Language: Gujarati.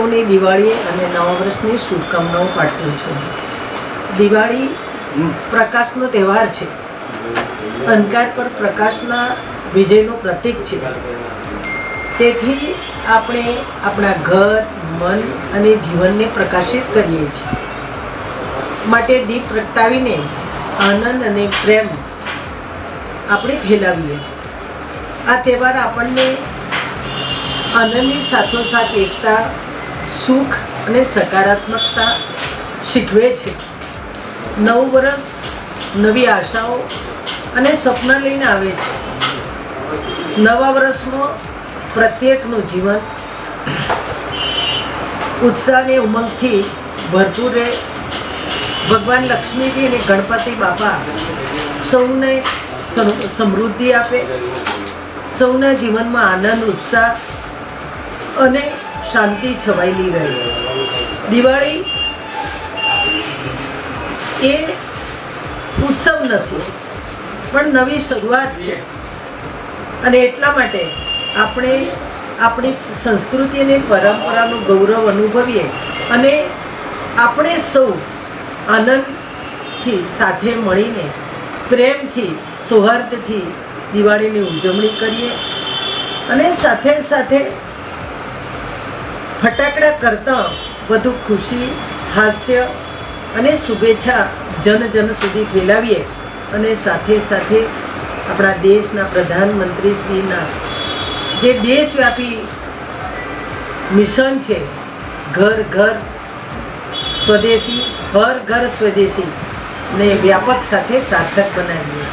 સૌની દિવાળી અને નવા વર્ષની શુભકામનાઓ પાઠવું છું. દિવાળી પ્રકાશનો તહેવાર છે. અંધકાર પર પ્રકાશના વિજયનું પ્રતીક છે. તેથી આપણે આપણા ઘર મન અને જીવનને પ્રકાશિત કરીએ છીએ. માટે દીપ પ્રગટાવીને આનંદ અને પ્રેમ આપણે ફેલાવીએ. આ તહેવાર આપણને આનંદની સાથોસાથ એકતા સુખ અને સકારાત્મકતા શીખવે છે. નવું વર્ષ નવી આશાઓ અને સપના લઈને આવે છે. નવા વર્ષમાં પ્રત્યેકનું જીવન ઉત્સાહ અને ઉમંગથી ભરપૂર રહે. ભગવાન લક્ષ્મીજી અને ગણપતિ બાપા સૌને સમૃદ્ધિ આપે. સૌના જીવનમાં આનંદ, ઉત્સાહ અને શાંતિ છવાયેલી રહે. દિવાળી એ ઉત્સવ નથી, પણ નવી શરૂઆત છે. અને એટલા માટે આપણે આપણી સંસ્કૃતિ અને પરંપરાનું ગૌરવ અનુભવીએ અને આપણે સૌ આનંદથી સાથે મળીને, પ્રેમથી, સૌહાર્દથી દિવાળીની ઉજવણી કરીએ અને સાથે સાથે ફટાકડા કરતાં વધુ ખુશી, હાસ્ય અને શુભેચ્છા જન જન સુધી ફેલાવીએ અને સાથે સાથે આપણા દેશના પ્રધાનમંત્રીશ્રીના જે દેશવ્યાપી મિશન છે, ઘર ઘર સ્વદેશી હર ઘર સ્વદેશી ને વ્યાપક સાથે સાર્થક બનાવીએ.